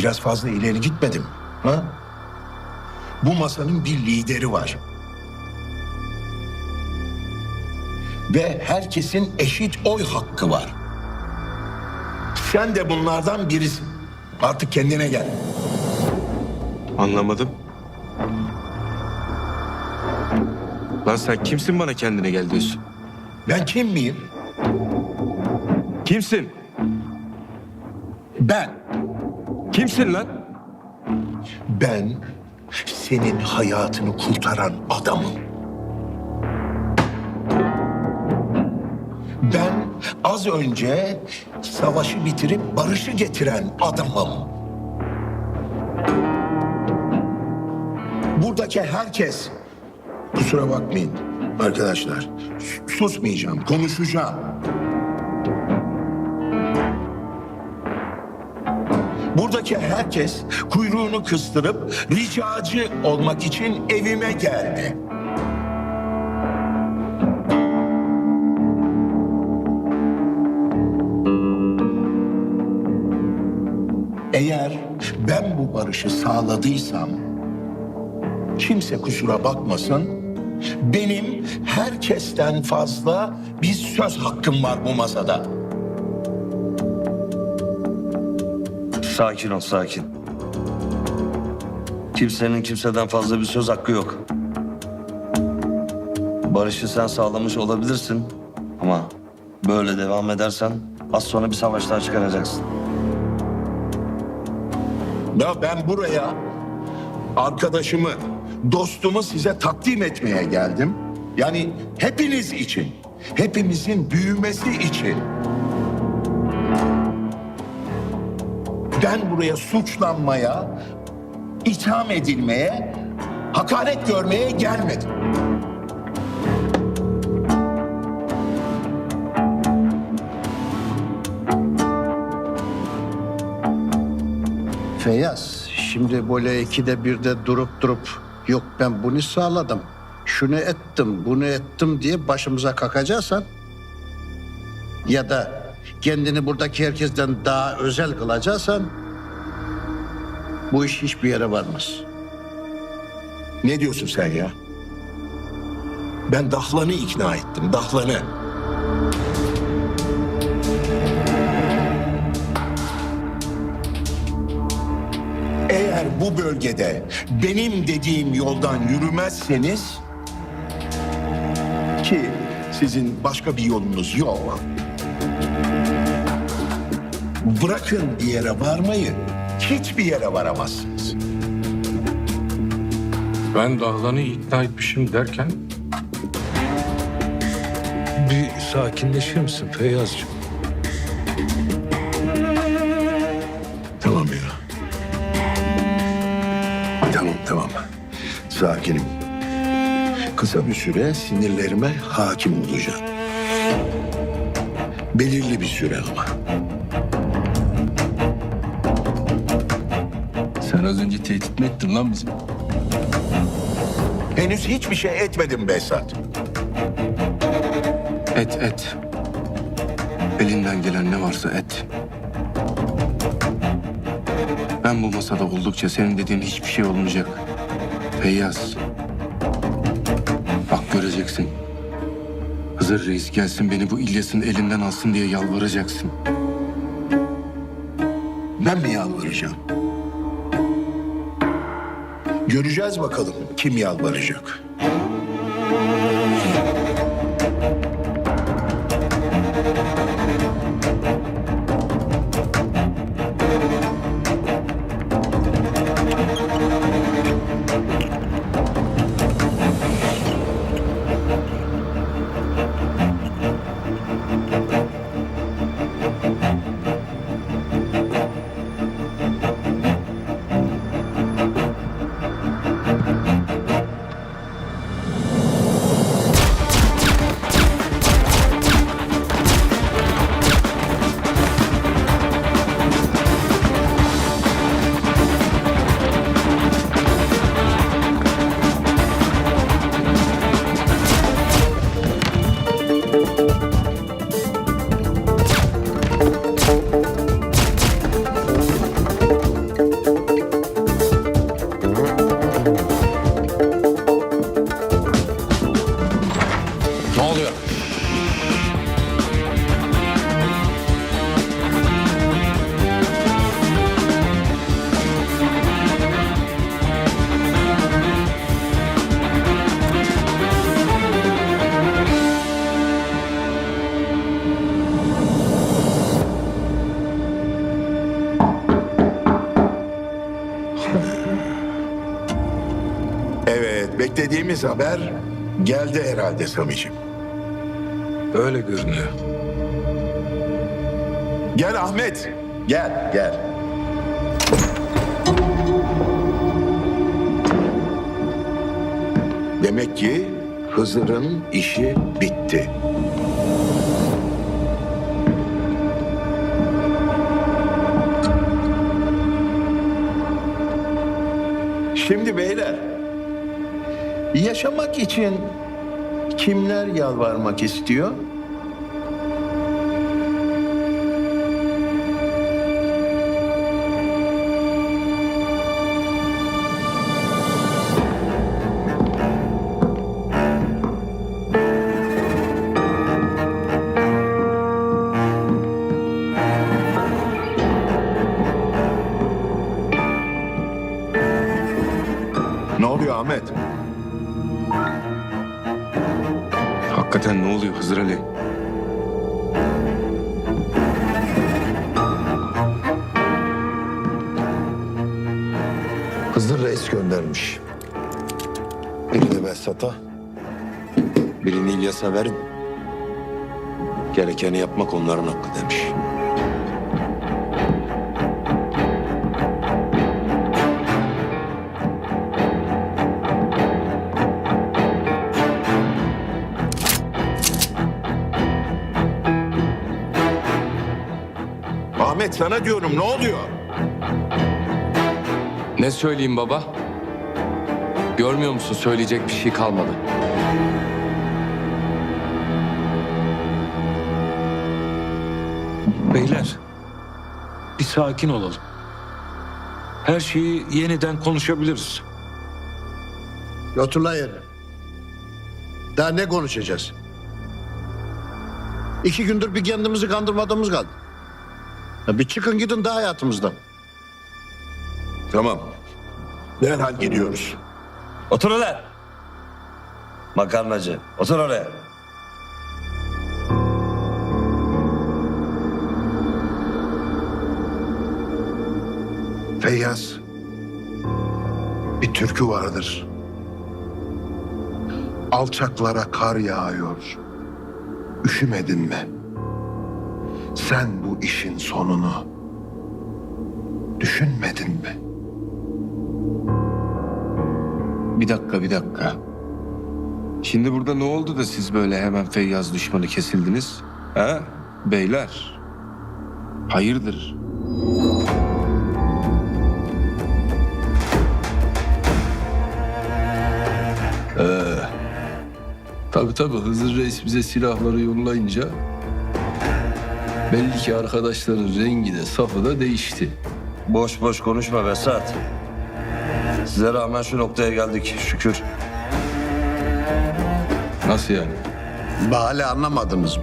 Biraz fazla ileri gitmedim. Ha? Bu masanın bir lideri var. Ve herkesin eşit oy hakkı var. Sen de bunlardan birisin. Artık kendine gel. Anlamadım. Lan sen kimsin bana kendine gel diyorsun? Ben kim miyim? Kimsin? Ben. Kimsin lan? Ben senin hayatını kurtaran adamım. Ben az önce savaşı bitirip barışı getiren adamım. Buradaki herkes kusura bakmayın arkadaşlar. Susmayacağım, konuşacağım. Buradaki herkes kuyruğunu kıstırıp ricacı olmak için evime geldi. Eğer ben bu barışı sağladıysam kimse kusura bakmasın benim herkesten fazla bir söz hakkım var bu masada. Sakin ol, sakin. Kimsenin kimseden fazla bir söz hakkı yok. Barışı sen sağlamış olabilirsin ama böyle devam edersen az sonra bir savaş daha çıkaracaksın. Ya ben buraya arkadaşımı, dostumu size takdim etmeye geldim. Yani hepiniz için, hepimizin büyümesi için. Ben buraya suçlanmaya, itham edilmeye, hakaret görmeye gelmedim. Feyyaz, şimdi böyle ikide birde durup durup yok ben bunu sağladım, şunu ettim, bunu ettim diye başımıza kakacaksan ya da kendini buradaki herkesten daha özel kılacaksan bu iş hiçbir yere varmaz. Ne diyorsun sen ya? Ben Dahlan'ı ikna ettim, Dahlan'ı. Eğer bu bölgede benim dediğim yoldan yürümezseniz ki sizin başka bir yolunuz yok. Bırakın bir yere varmayı, hiçbir yere varamazsınız. Ben Dahlan'ı ikna etmişim derken... Bir sakinleşir misin Feyyaz'cığım? Tamam ya. Tamam tamam. Sakinim. Kısa bir süre sinirlerime hakim olacağım. Belirli bir süre ama. Sen az önce tehdit mi ettin lan bizi? Henüz hiçbir şey etmedim Behzat. Et et. Elinden gelen ne varsa et. Ben bu masada oldukça senin dediğin hiçbir şey olmayacak. Feyyaz. Bak göreceksin. Hızır Reis gelsin beni bu İlyas'ın elinden alsın diye yalvaracaksın. Ben mi yalvaracağım? Göreceğiz bakalım kim yalvaracak. Haber geldi herhalde Sami'ciğim. Öyle görünüyor. Gel Ahmet. Gel, gel. Demek ki Hızır'ın işi bitti. Şimdi beyler, yaşamak için kimler yalvarmak istiyor? Birini Behzat'a, birini İlyas'a verin. Gerekeni yapmak onların hakkı demiş. Ahmet sana diyorum ne oluyor? Ne söyleyeyim baba? Görmüyor musun söyleyecek bir şey kalmadı. Beyler, bir sakin olalım. Her şeyi yeniden konuşabiliriz. Otur lan yerine. Daha ne konuşacağız? İki gündür bir kendimizi kandırmadığımız kaldı. Ya bir çıkın gidin daha hayatımızdan. Tamam. Derhal gidiyoruz. Otur öyle. Makarnacı. Otur oraya. Feyyaz. Bir türkü vardır. Alçaklara kar yağıyor. Üşümedin mi? Sen bu işin sonunu düşünmedin mi? Bir dakika bir dakika. Şimdi burada ne oldu da siz böyle hemen Feyyaz düşmanı kesildiniz? Ha? Beyler. Hayırdır? Tabii tabii Hızır Reis bize silahları yollayınca belli ki arkadaşların rengi de safı da değişti. Boş boş konuşma Vesat. Size rağmen şu noktaya geldik şükür. Nasıl yani? Bahane anlamadınız mı?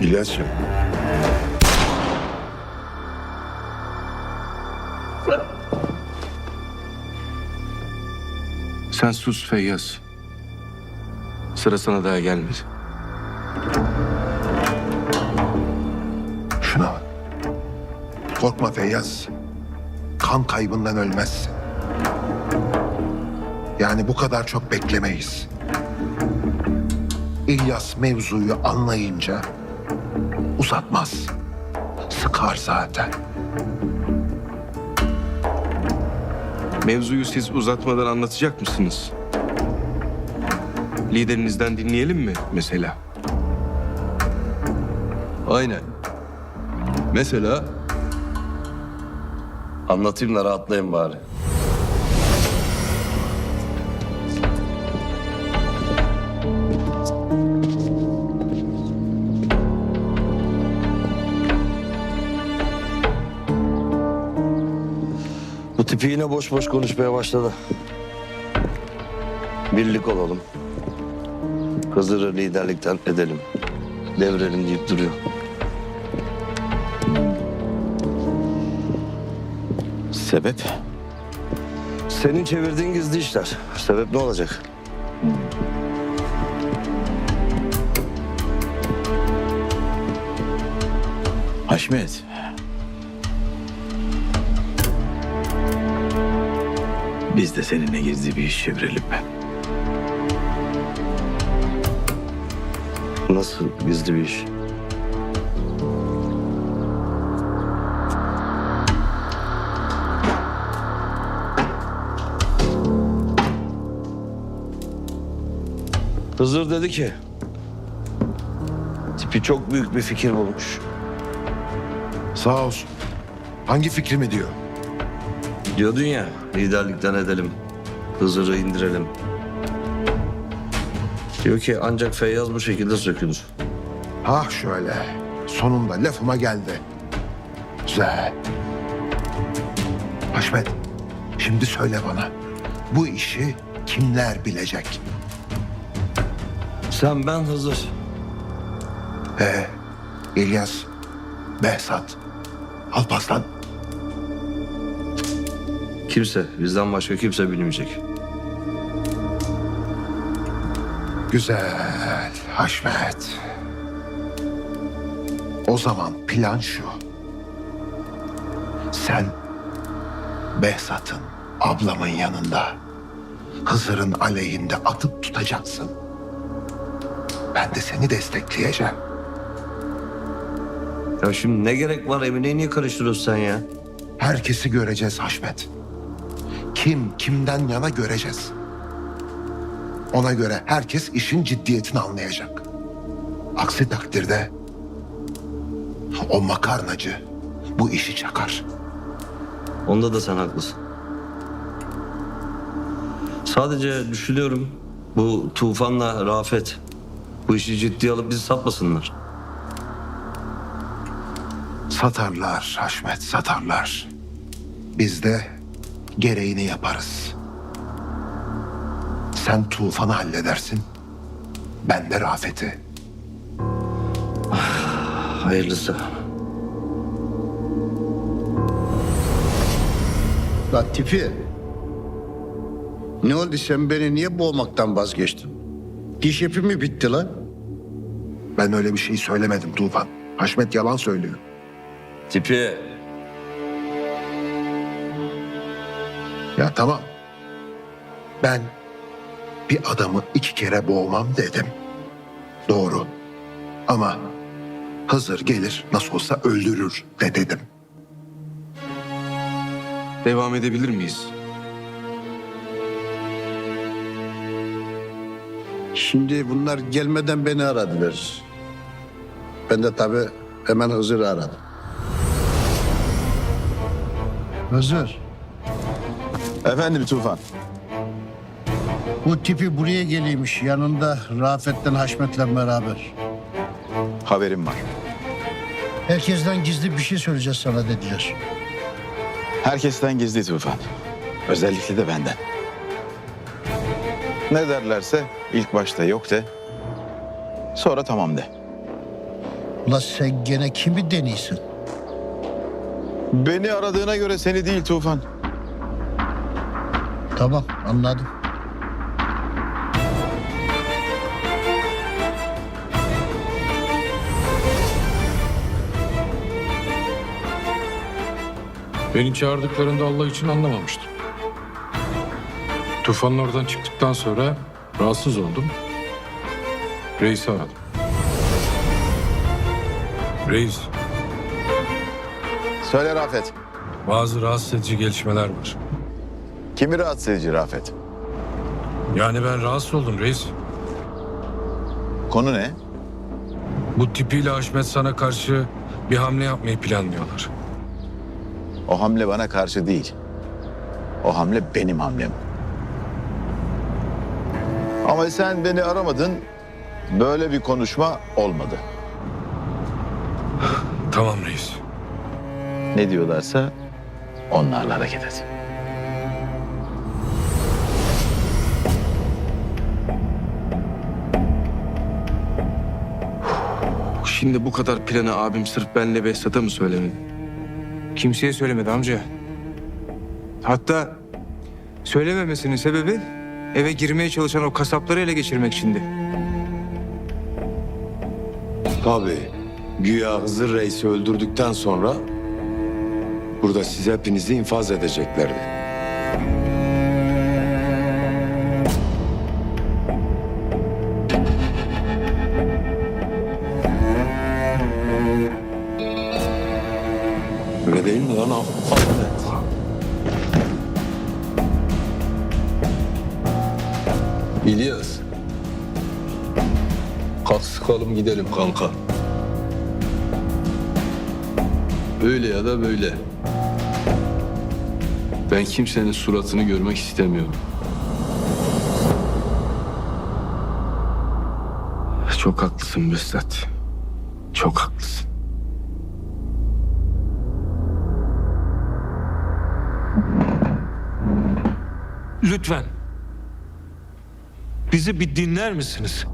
İlyas'cığım. Sen sus Feyyaz. Sıra sana daha gelmedi. Korkma Feyyaz. Kan kaybından ölmezsin. Yani bu kadar çok beklemeyiz. İlyas mevzuyu anlayınca uzatmaz. Sıkar zaten. Mevzuyu siz uzatmadan anlatacak mısınız? Liderinizden dinleyelim mi mesela? Aynen. Mesela Anlatayım da rahatlayın bari. Bu tipi yine boş boş konuşmaya başladı. Birlik olalım. Hızır'ı liderlikten edelim. Devrelim deyip duruyor. Sebep? Senin çevirdiğin gizli işler. Sebep ne olacak? Haşmet. Biz de seninle gizli bir iş çevirelim mi? Nasıl gizli bir iş? Hızır dedi ki tipi çok büyük bir fikir bulmuş. Sağ olsun. Hangi fikrimi diyor? Diyordun ya liderlikten edelim. Hızır'ı indirelim. Diyor ki ancak Feyyaz bu şekilde sökülür. Ah şöyle. Sonunda lafıma geldi. Güzel. Haşmet, şimdi söyle bana. Bu işi kimler bilecek? Sen ben Hızır. Ee, İlyas, Behzat, Alparslan. Kimse bizden başka kimse bilmeyecek. Güzel, Haşmet. O zaman plan şu. Sen Behzat'ın, ablamın yanında Hızır'ın aleyhinde atıp tutacaksın. Ben de seni destekleyeceğim. Ya şimdi ne gerek var Emine'yi niye karıştırıyorsun sen ya? Herkesi göreceğiz Haşmet. Kim kimden yana göreceğiz. Ona göre herkes işin ciddiyetini anlayacak. Aksi takdirde o makarnacı bu işi çakar. Onda da sen haklısın. Sadece düşünüyorum bu Tufan'la Rafet bu işi ciddiye alıp bizi satmasınlar. Satarlar Haşmet satarlar. Biz de gereğini yaparız. Sen Tufan'ı halledersin. Ben de Rafet'i. Hayırlısı. La tipi. Ne oldu sen beni niye boğmaktan vazgeçtin? Diş ipi mi bitti lan? Ben öyle bir şey söylemedim Tufan. Haşmet yalan söylüyor. Tipi Ya tamam. Ben bir adamı iki kere boğmam dedim. Doğru. Ama Hızır gelir nasıl olsa öldürür de dedim. Devam edebilir miyiz? Şimdi bunlar gelmeden beni aradılar. Ben de tabii hemen Hızır'ı aradım. Hızır, Efendim Tufan. bu tipi buraya geliymiş. Yanında Rafet'ten Haşmet'le beraber. Haberim var. Herkesten gizli bir şey söyleyeceğiz sana dediler. Herkesten gizli Tufan. Özellikle de benden. Ne derlerse ilk başta yok de. Sonra tamam de. Ula sen gene kimi deniyorsun? Beni aradığına göre seni değil Tufan. Tamam anladım. Beni çağırdıklarında Allah için anlamamıştım. Tufanın oradan çıktıktan sonra rahatsız oldum. Reis'i aradım. Reis, Söyle Rafet. bazı rahatsız edici gelişmeler var. Kimi rahatsız edici Rafet? Yani ben rahatsız oldum reis. Konu ne? Bu tipiyle Haşmet sana karşı bir hamle yapmayı planlıyorlar. O hamle bana karşı değil. O hamle benim hamlem. Ama sen beni aramadın. Böyle bir konuşma olmadı. Tamam reis. Ne diyorlarsa onlarla hareket et. Şimdi bu kadar planı abim sırf benle Behzat'a mı söylemedi? Kimseye söylemedi amca. Hatta söylememesinin sebebi eve girmeye çalışan o kasapları ele geçirmek içindi. Tabii. Güya Hızır Reis'i öldürdükten sonra burada siz hepinizi infaz edeceklerdi. İlyas. Kalk sıkalım gidelim kanka. Öyle ya da böyle. Ben kimsenin suratını görmek istemiyorum. Çok haklısın Müstat. Çok haklısın. Lütfen. Bizi bir dinler misiniz?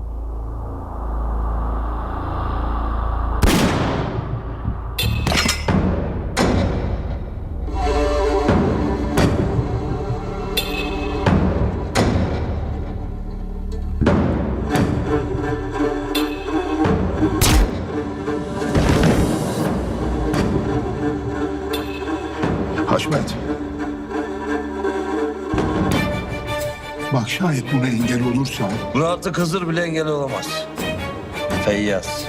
Şayet buna engel olursa Buna artık Hızır bile engel olamaz. Feyyaz.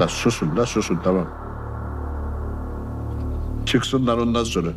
La susun la susun tamam. Çıksınlar ondan sonra.